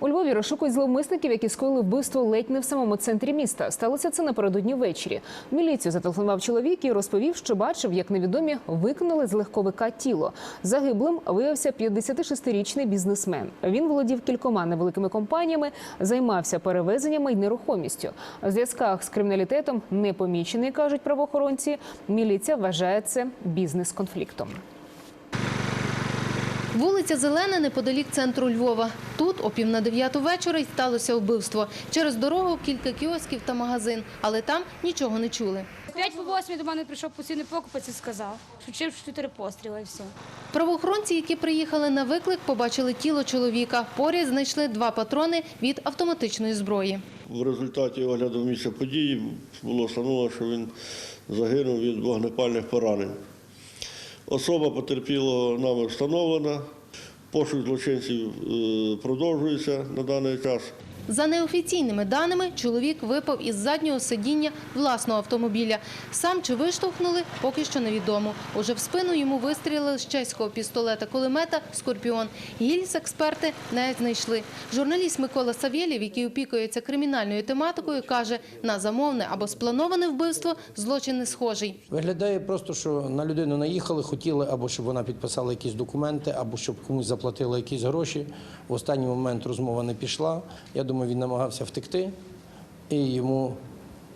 У Львові розшукують зловмисників, які скоїли вбивство ледь не в самому центрі міста. Сталося це напередодні ввечері. Міліцію зателефонував чоловік і розповів, що бачив, як невідомі виконали з легковика тіло. Загиблим виявився 56-річний бізнесмен. Він володів кількома невеликими компаніями, займався перевезеннями й нерухомістю. В зв'язках з криміналітетом не помічений, кажуть правоохоронці. Міліція вважає це бізнес-конфліктом. Вулиця Зелена неподалік центру Львова. Тут о пів на дев'яту вечора й сталося вбивство. Через дорогу кілька кіосків та магазин, але там нічого не чули. П'ять по восьмій до мене прийшов постійний покупець і сказав, що чив чотири постріли і все. Правоохоронці, які приїхали на виклик, побачили тіло чоловіка. Поряд знайшли два патрони від автоматичної зброї. В результаті огляду місця події було встановлено, що він загинув від вогнепальних поранень. Особа потерпілого нами встановлена. Пошук злочинців е, продовжується на даний час. За неофіційними даними, чоловік випав із заднього сидіння власного автомобіля. Сам чи виштовхнули, поки що невідомо. Уже в спину йому вистрілили з чеського пістолета-кулемета «Скорпіон». Гільз-експерти не знайшли. Журналіст Микола Савєлєв, який опікується кримінальною тематикою, каже, на замовне або сплановане вбивство злочин не схожий. Виглядає просто, що на людину наїхали, хотіли або щоб вона підписала якісь документи, або щоб комусь заплатила якісь гроші. В останній момент розмова не пішла. Я думаю, він намагався втекти, і йому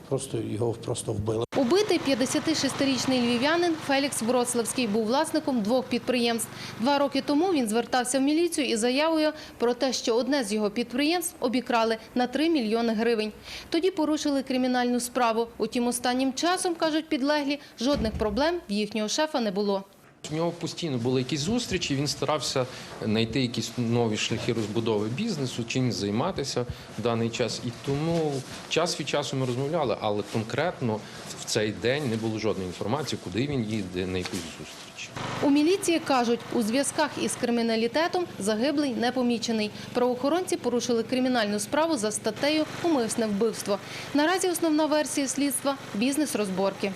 просто його просто вбили. Убитий 56-річний львів'янин Фелікс Вроцлавський був власником двох підприємств. Два роки тому він звертався в міліцію із заявою про те, що одне з його підприємств обікрали на 3 мільйони гривень. Тоді порушили кримінальну справу. Утім, останнім часом, кажуть підлеглі, жодних проблем в їхнього шефа не було. У нього постійно були якісь зустрічі, він старався знайти якісь нові шляхи розбудови бізнесу, чим займатися в даний час. І тому час від часу ми розмовляли, але конкретно в цей день не було жодної інформації, куди він їде, на якусь зустріч. У міліції кажуть, у зв'язках із криміналітетом загиблий не помічений. Правоохоронці порушили кримінальну справу за статтею «Умисне вбивство». Наразі основна версія слідства – бізнес-розборки.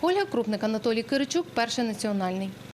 Ольга Крупник, Анатолій Киричук, Перший національний.